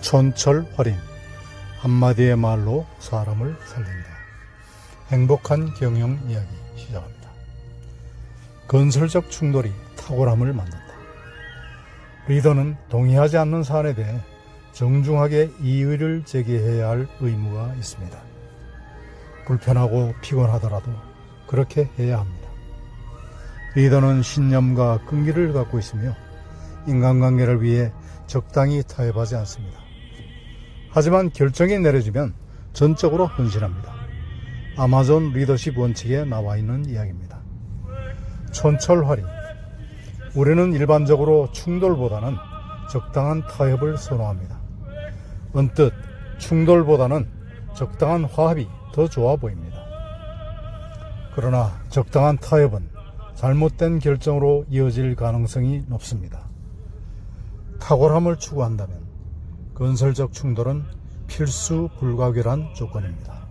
촌철활인 한마디의 말로 사람을 살린다. 행복한 경영 이야기 시작합니다. 건설적 충돌이 탁월함을 만든다. 리더는 동의하지 않는 사안에 대해 정중하게 이의를 제기해야 할 의무가 있습니다. 불편하고 피곤하더라도 그렇게 해야 합니다. 리더는 신념과 끈기를 갖고 있으며 인간관계를 위해 적당히 타협하지 않습니다. 하지만 결정이 내려지면 전적으로 헌신합니다. 아마존 리더십 원칙에 나와 있는 이야기입니다. 촌철활인. 우리는 일반적으로 충돌보다는 적당한 타협을 선호합니다. 언뜻 충돌보다는 적당한 화합이 더 좋아 보입니다. 그러나 적당한 타협은 잘못된 결정으로 이어질 가능성이 높습니다. 탁월함을 추구한다면 건설적 충돌은 필수 불가결한 조건입니다.